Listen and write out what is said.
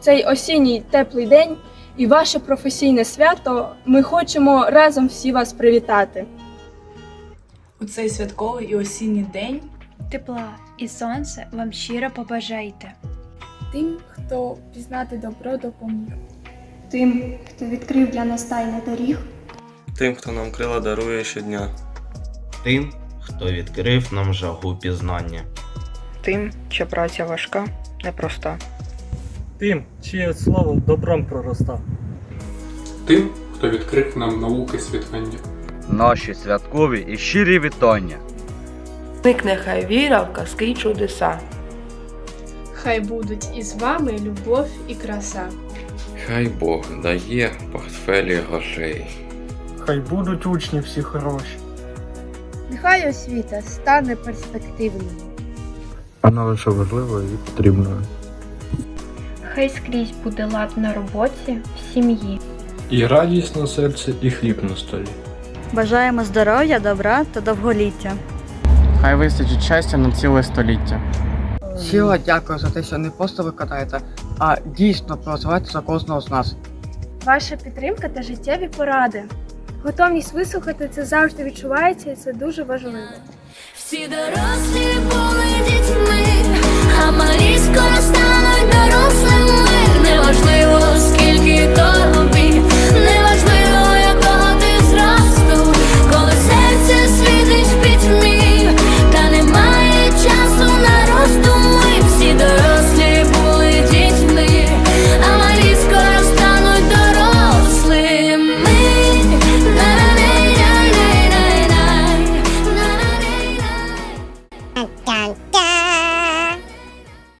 цей осінній теплий день і ваше професійне свято ми хочемо разом всі вас привітати. У цей святковий і осінній день Тепла і сонце вам щиро побажайте. Тим, хто пізнати добро допоміг. Тим, хто відкрив для нас тайне доріг, Тим, хто нам крила дарує щодня. Тим, хто відкрив нам жагу пізнання. Тим, що праця важка, непроста. Тим, чиє слово добром пророста. Тим, хто відкрив нам науки світання. Наші святкові і щирі вітання. Никне хай віра в казки й чудеса. Хай будуть із вами любов і краса. Хай Бог дає портфелі грошей. Хай будуть учні всі хороші. нехай освіта стане перспективною. Вона лише важливою і потрібною. Хай скрізь буде лад на роботі, в сім'ї. І радість на серці, і хліб на столі. Бажаємо здоров'я, добра та довголіття. Хай вистачить щастя на ціле століття. Щиро дякую за те, що не просто ви катаєте, а дійсно працюєте за кожного з нас. Ваша підтримка та життєві поради. Готовність вислухати це завжди відчувається, і це дуже важливо. Всі дорослі були дітьми, การ